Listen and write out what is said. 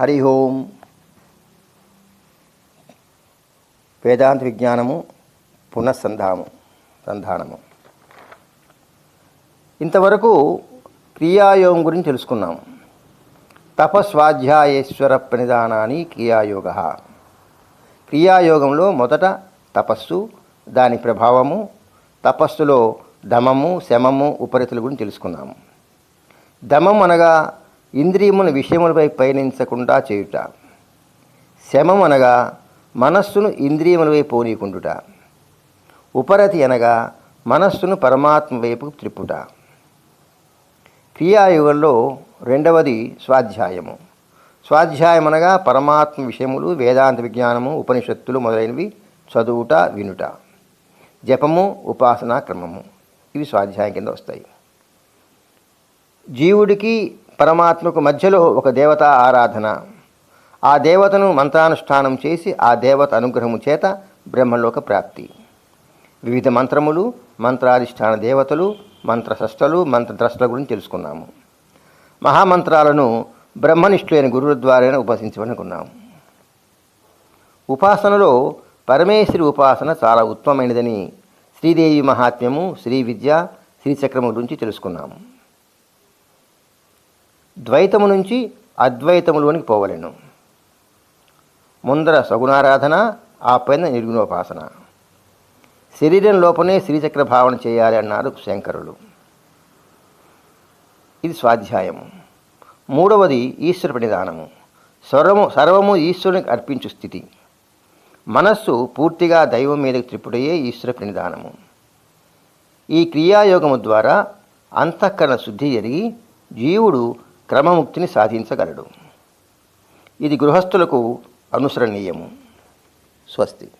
హరి ఓం వేదాంత విజ్ఞానము పునఃసంధాము సంధానము. ఇంతవరకు క్రియాయోగం గురించి తెలుసుకున్నాము తపస్వాధ్యాయేశ్వర ప్రనిధానాన్ని క్రియాయోగ. క్రియాయోగంలో మొదట తపస్సు దాని ప్రభావము తపస్సులో దమము శమము ఉపరితుల గురించి తెలుసుకున్నాము దమం అనగా ఇంద్రియముల విషయములపై పయనించకుండా చేయుట. శమం అనగా మనస్సును ఇంద్రియములపై పోనీకుండుట. ఉపరతి అనగా మనస్సును పరమాత్మ వైపు త్రిప్పుట. క్రియాయుగంలో రెండవది స్వాధ్యాయము. స్వాధ్యాయం అనగా పరమాత్మ విషయములు వేదాంత విజ్ఞానము ఉపనిషత్తులు మొదలైనవి చదువుట వినుట. జపము ఉపాసనా క్రమము. ఇవి స్వాధ్యాయం కింద వస్తాయి. జీవుడికి పరమాత్మకు మధ్యలో ఒక దేవతా ఆరాధన. ఆ దేవతను మంత్రానుష్ఠానం చేసి ఆ దేవత అనుగ్రహము చేత బ్రహ్మలోక ప్రాప్తి. వివిధ మంత్రములు మంత్రాధిష్టాన దేవతలు మంత్రసష్టలు మంత్రద్రష్టల గురించి తెలుసుకున్నాము. మహామంత్రాలను బ్రహ్మనిష్ఠులైన గురువుల ద్వారా ఉపాసించమనుకున్నాము. ఉపాసనలో పరమేశ్వరి ఉపాసన చాలా ఉత్తమమైనదని శ్రీదేవి మహాత్మ్యము శ్రీ విద్య శ్రీచక్రము గురించి తెలుసుకున్నాము. ద్వైతము నుంచి అద్వైతములోనికి పోవలేను. ముందర సగుణారాధన ఆ పైన నిర్గుణోపాసన. శరీరం లోపనే శ్రీచక్ర భావన చేయాలి అన్నారు శంకరులు. ఇది స్వాధ్యాయము. మూడవది ఈశ్వర ప్రణిధానము సర్వము సర్వము ఈశ్వరునికి అర్పించు స్థితి. మనస్సు పూర్తిగా దైవం మీదకి త్రిపుడయే ఈశ్వర ప్రణిధానము ఈ క్రియాయోగము ద్వారా అంతఃకరణ శుద్ధి జరిగి జీవుడు క్రమముక్తిని సాధించగలడు. ఇది గృహస్థులకు అనుసరణీయము. స్వస్తి.